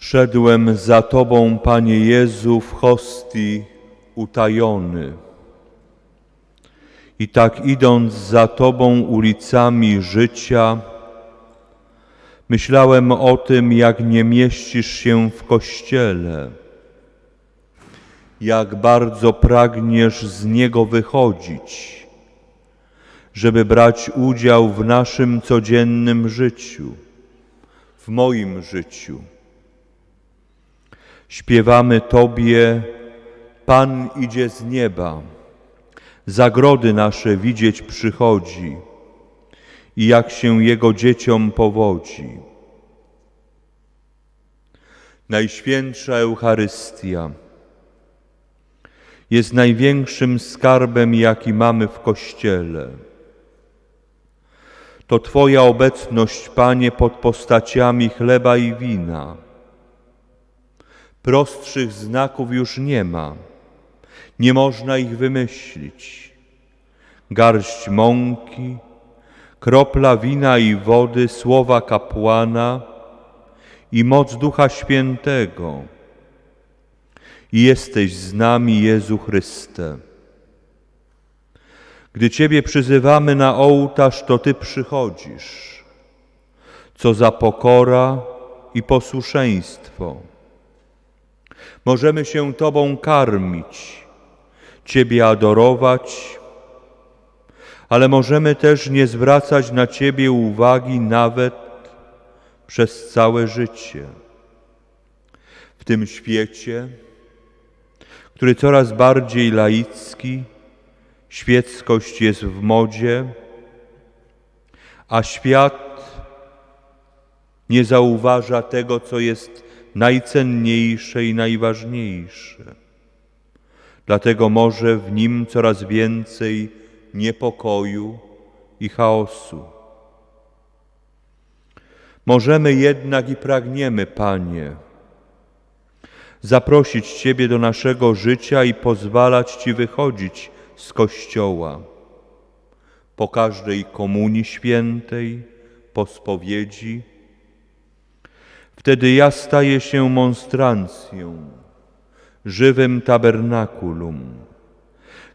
Szedłem za Tobą, Panie Jezu, w hostii utajony. I tak idąc za Tobą ulicami życia, myślałem o tym, jak nie mieścisz się w kościele, jak bardzo pragniesz z niego wychodzić, żeby brać udział w naszym codziennym życiu, w moim życiu. Śpiewamy Tobie, Pan idzie z nieba, zagrody nasze widzieć przychodzi i jak się Jego dzieciom powodzi. Najświętsza Eucharystia jest największym skarbem, jaki mamy w Kościele. To Twoja obecność, Panie, pod postaciami chleba i wina. Prostszych znaków już nie ma, nie można ich wymyślić. Garść mąki, kropla wina i wody, słowa kapłana i moc Ducha Świętego. I jesteś z nami, Jezu Chryste. Gdy Ciebie przyzywamy na ołtarz, to Ty przychodzisz. Co za pokora i posłuszeństwo. Możemy się Tobą karmić, Ciebie adorować, ale możemy też nie zwracać na Ciebie uwagi nawet przez całe życie. W tym świecie, który coraz bardziej laicki, świeckość jest w modzie, a świat nie zauważa tego, co jest najcenniejsze i najważniejsze. Dlatego może w nim coraz więcej niepokoju i chaosu. Możemy jednak i pragniemy, Panie, zaprosić Ciebie do naszego życia i pozwalać Ci wychodzić z Kościoła po każdej komunii świętej, po spowiedzi. Wtedy ja staję się monstrancją, żywym tabernakulum.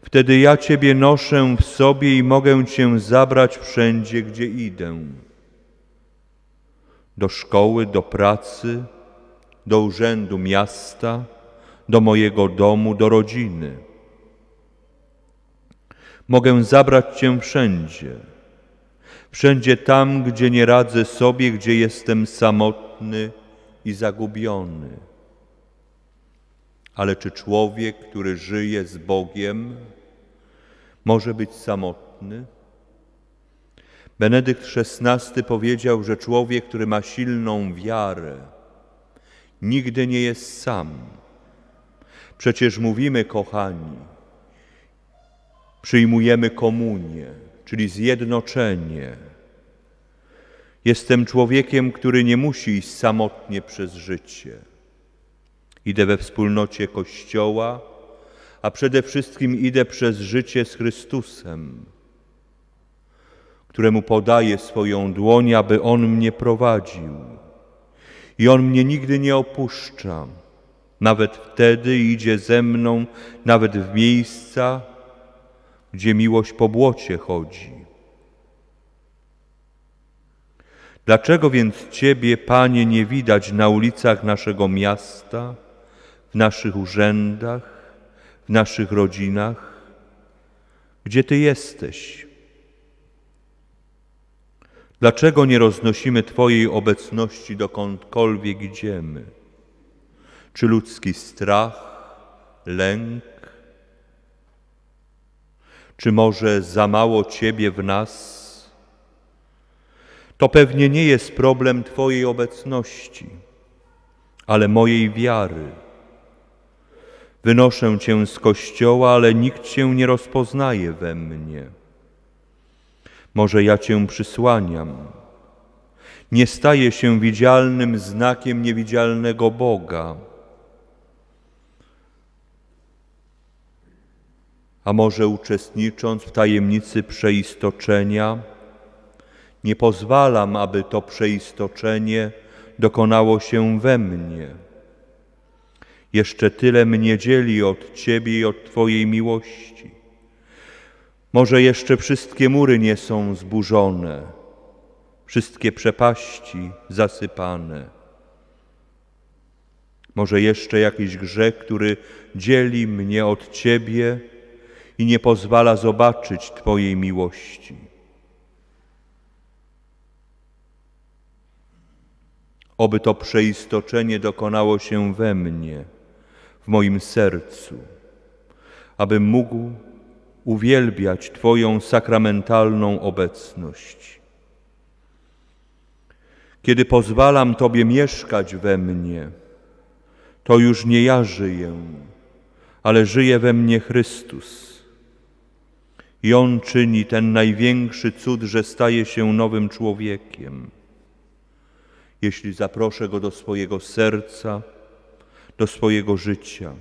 Wtedy ja Ciebie noszę w sobie i mogę Cię zabrać wszędzie, gdzie idę. Do szkoły, do pracy, do urzędu miasta, do mojego domu, do rodziny. Mogę zabrać Cię wszędzie, wszędzie tam, gdzie nie radzę sobie, gdzie jestem samotny i zagubiony. Ale czy człowiek, który żyje z Bogiem, może być samotny? Benedykt XVI powiedział, że człowiek, który ma silną wiarę, nigdy nie jest sam. Przecież mówimy, kochani, przyjmujemy komunię, czyli zjednoczenie. Jestem człowiekiem, który nie musi iść samotnie przez życie. Idę we wspólnocie Kościoła, a przede wszystkim idę przez życie z Chrystusem, któremu podaję swoją dłoń, aby On mnie prowadził. I On mnie nigdy nie opuszcza, nawet wtedy idzie ze mną, nawet w miejsca, gdzie miłość po błocie chodzi. Dlaczego więc Ciebie, Panie, nie widać na ulicach naszego miasta, w naszych urzędach, w naszych rodzinach? Gdzie Ty jesteś? Dlaczego nie roznosimy Twojej obecności dokądkolwiek idziemy? Czy ludzki strach, lęk? Czy może za mało Ciebie w nas? To pewnie nie jest problem Twojej obecności, ale mojej wiary. Wynoszę Cię z kościoła, ale nikt Cię nie rozpoznaje we mnie. Może ja Cię przysłaniam. Nie staję się widzialnym znakiem niewidzialnego Boga. A może uczestnicząc w tajemnicy przeistoczenia, nie pozwalam, aby to przeistoczenie dokonało się we mnie. Jeszcze tyle mnie dzieli od Ciebie i od Twojej miłości. Może jeszcze wszystkie mury nie są zburzone, wszystkie przepaści zasypane. Może jeszcze jakiś grzech, który dzieli mnie od Ciebie i nie pozwala zobaczyć Twojej miłości. Oby to przeistoczenie dokonało się we mnie, w moim sercu, abym mógł uwielbiać Twoją sakramentalną obecność. Kiedy pozwalam Tobie mieszkać we mnie, to już nie ja żyję, ale żyje we mnie Chrystus. I On czyni ten największy cud, że staje się nowym człowiekiem. Jeśli zaproszę Go do swojego serca, do swojego życia,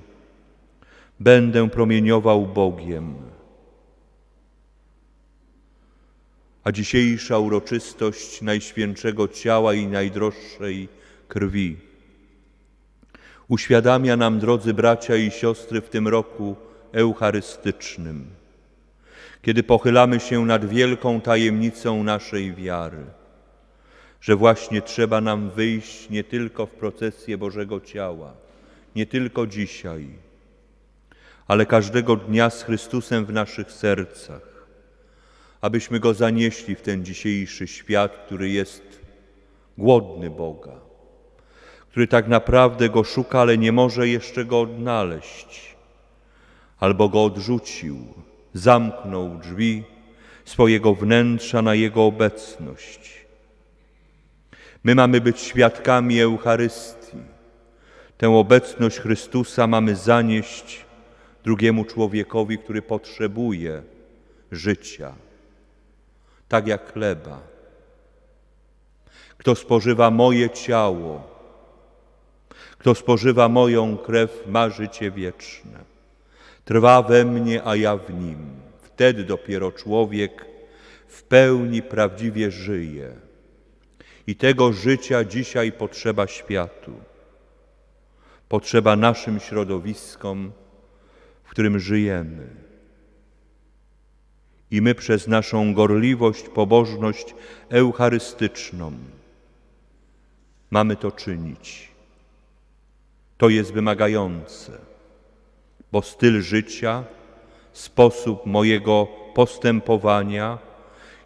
będę promieniował Bogiem. A dzisiejsza uroczystość Najświętszego Ciała i najdroższej krwi uświadamia nam, drodzy bracia i siostry, w tym roku eucharystycznym, kiedy pochylamy się nad wielką tajemnicą naszej wiary, że właśnie trzeba nam wyjść nie tylko w procesję Bożego Ciała, nie tylko dzisiaj, ale każdego dnia z Chrystusem w naszych sercach, abyśmy Go zanieśli w ten dzisiejszy świat, który jest głodny Boga który tak naprawdę go szuka, ale nie może jeszcze go odnaleźć, albo go odrzucił, zamknął drzwi swojego wnętrza na jego obecność. My mamy być świadkami Eucharystii. Tę obecność Chrystusa mamy zanieść drugiemu człowiekowi, który potrzebuje życia, tak jak chleba. Kto spożywa moje ciało, kto spożywa moją krew, ma życie wieczne. Trwa we mnie, a ja w nim. Wtedy dopiero człowiek w pełni prawdziwie żyje. I tego życia dzisiaj potrzeba światu. Potrzeba naszym środowiskom, w którym żyjemy. I my przez naszą gorliwość, pobożność eucharystyczną mamy to czynić. To jest wymagające, bo styl życia, sposób mojego postępowania,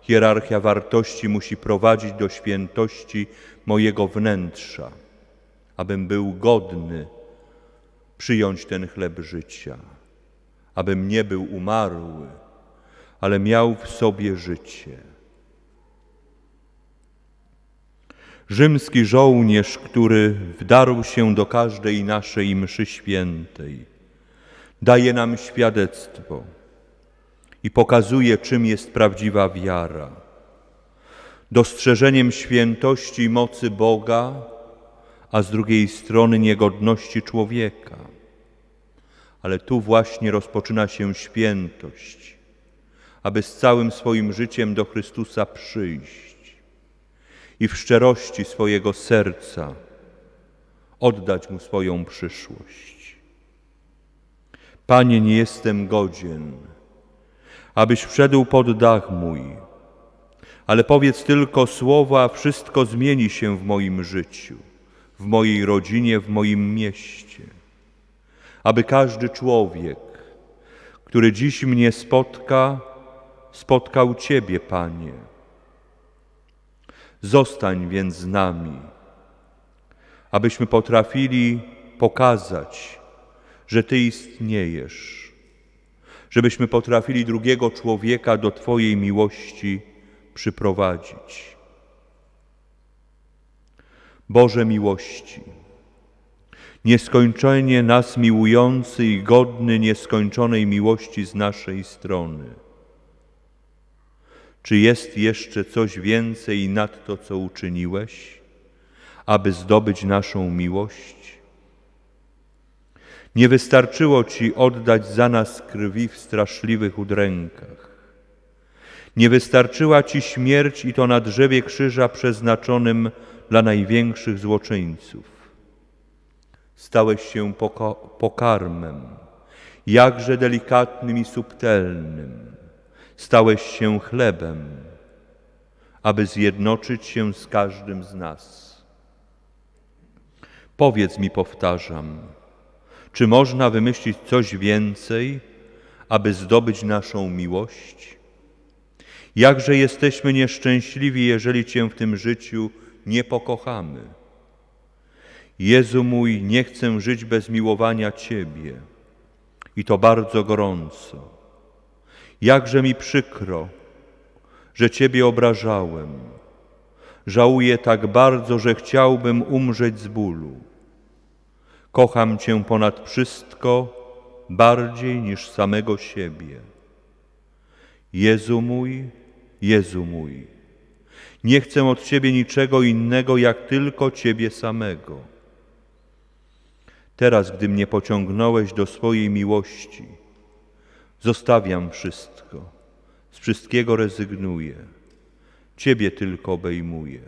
hierarchia wartości musi prowadzić do świętości mojego wnętrza, abym był godny przyjąć ten chleb życia, abym nie był umarły, ale miał w sobie życie. rzymski żołnierz, który wdarł się do każdej naszej mszy świętej, daje nam świadectwo i pokazuje, czym jest prawdziwa wiara. Dostrzeżeniem świętości i mocy Boga, a z drugiej strony niegodności człowieka. Ale tu właśnie rozpoczyna się świętość, aby z całym swoim życiem do Chrystusa przyjść i w szczerości swojego serca oddać Mu swoją przyszłość. Panie, nie jestem godzien, abyś wszedł pod dach mój, ale powiedz tylko słowa, wszystko zmieni się w moim życiu, w mojej rodzinie, w moim mieście. Aby każdy człowiek, który dziś mnie spotka, spotkał Ciebie, Panie. Zostań więc z nami, abyśmy potrafili pokazać, że Ty istniejesz, żebyśmy potrafili drugiego człowieka do Twojej miłości przyprowadzić. Boże miłości, nieskończenie nas miłujący i godny nieskończonej miłości z naszej strony czy jest jeszcze coś więcej nad to, co uczyniłeś, aby zdobyć naszą miłość? Nie wystarczyło Ci oddać za nas krwi w straszliwych udrękach. Nie wystarczyła Ci śmierć i to na drzewie krzyża przeznaczonym dla największych złoczyńców. Stałeś się pokarmem, jakże delikatnym i subtelnym. Stałeś się chlebem, aby zjednoczyć się z każdym z nas. Powiedz mi, powtarzam, czy można wymyślić coś więcej, aby zdobyć naszą miłość? Jakże jesteśmy nieszczęśliwi, jeżeli Cię w tym życiu nie pokochamy. Jezu mój, nie chcę żyć bez miłowania Ciebie i to bardzo gorąco. Jakże mi przykro, że Ciebie obrażałem. Żałuję tak bardzo, że chciałbym umrzeć z bólu. Kocham Cię ponad wszystko, bardziej niż samego siebie. Jezu mój, Jezu mój, nie chcę od Ciebie niczego innego, jak tylko Ciebie samego. Teraz, gdy mnie pociągnąłeś do swojej miłości, zostawiam wszystko, z wszystkiego rezygnuję. Ciebie tylko obejmuję,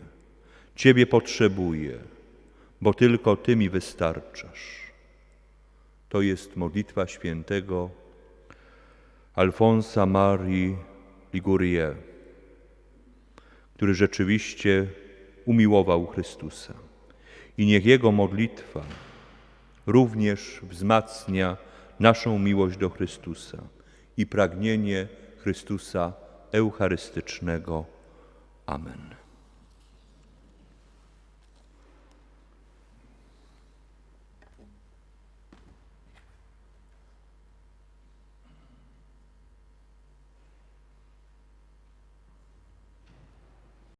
Ciebie potrzebuję, bo tylko Ty mi wystarczasz. To jest modlitwa świętego Alfonsa Marii Ligurie, który rzeczywiście umiłował Chrystusa. I niech Jego modlitwa również wzmacnia naszą miłość do Chrystusa i pragnienie Chrystusa Eucharystycznego. Amen.